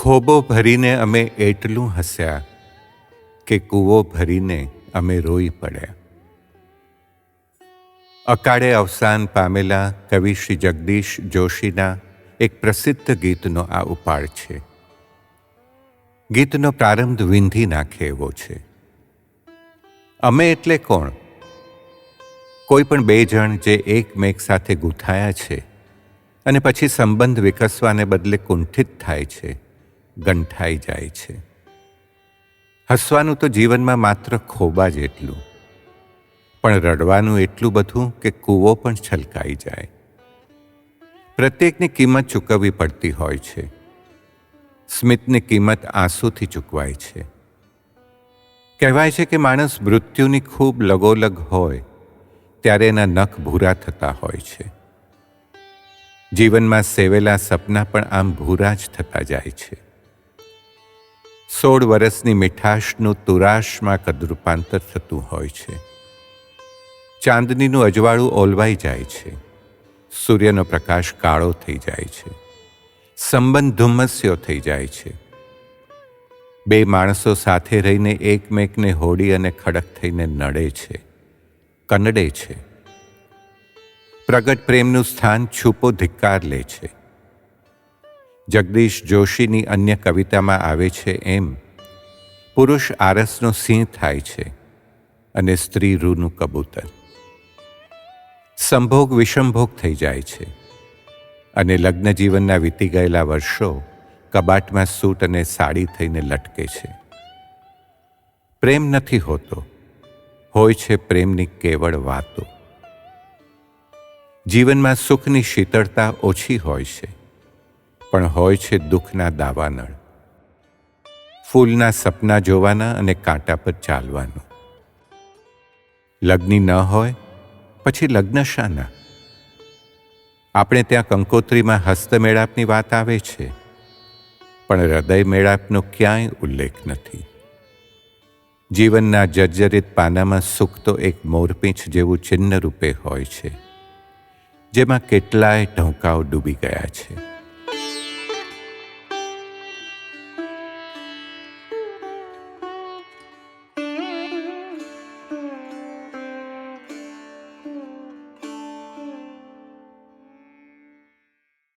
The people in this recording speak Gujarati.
ખોબો ભરીને અમે એટલું હસ્યા કે કૂવો ભરીને અમે રોઈ પડ્યા. અકાળે અવસાન પામેલા કવિ શ્રી જગદીશ જોશીના એક પ્રસિદ્ધ ગીતનો આ ઉપાડ છે. ગીતનો પ્રારંભ વિંધી નાખે એવો છે. અમે એટલે કોણ? કોઈ પણ બે જણ જે એકમેક સાથે ગૂંથાયા છે અને પછી સંબંધ વિકસવાને બદલે કુંઠિત થાય છે. ગંઠાઈ જાય છે. હસવાનું તો જીવનમાં માત્ર ખોબા જેટલું પણ રડવાનું એટલું બધું કે કૂવો પણ છલકાઈ જાય. પ્રત્યેકની કિંમત ચૂકવવી પડતી હોય છે. સ્મિતની કિંમત આંસુથી ચૂકવાય છે. કહેવાય છે કે માણસ મૃત્યુની ખૂબ લગોલગ હોય, ત્યારે એના નખ ભૂરા થતા હોય છે. જીવનમાં સેવેલા સપના પણ આમ ભૂરા જ થતા જાય છે. સોળ વર્ષની મીઠાશનું તુરાશમાં કદરૂપાંતર થતું હોય છે. ચાંદનીનું અજવાળું ઓલવાઈ જાય છે. સૂર્યનો પ્રકાશ કાળો થઈ જાય છે. સંબંધ ધુમ્મસ્યો થઈ જાય છે. બે માણસો સાથે રહીને એકમેકને હોડી અને ખડક થઈને નડે છે. કનડે છે. પ્રગટ પ્રેમનું સ્થાન છૂપો ધિક્કાર લે છે. જગદીશ જોશીની અન્ય કવિતામાં આવે છે એમ, પુરુષ આરસનો સિંહ થાય છે અને સ્ત્રી રૂનું કબૂતર. સંભોગ વિષમભોગ થઈ જાય છે અને લગ્ન જીવનના વીતી ગયેલા વર્ષો કબાટમાં સૂટ અને સાડી થઈને લટકે છે. પ્રેમ નથી હોતો, હોય છે પ્રેમની કેવળ વાતો. જીવનમાં સુખની શીતળતા ઓછી હોય છે પણ હોય છે દુઃખના દાવાનળ. ફૂલના સપના જોવાના અને કાંટા પર ચાલવાનું. લગ્ની ન હોય, પછી લગ્ન શાના? આપણે ત્યાં કંકોત્રીમાં હસ્તમેળાપની વાત આવે છે, પણ હૃદય મેળાપનો ક્યાંય ઉલ્લેખ નથી. જીવનના જર્જરિત પાનામાં સુખ તો એક મોરપીંછ જેવું ચિહ્ન રૂપે હોય છે, જેમાં કેટલાય ઢોંકાઓ ડૂબી ગયા છે.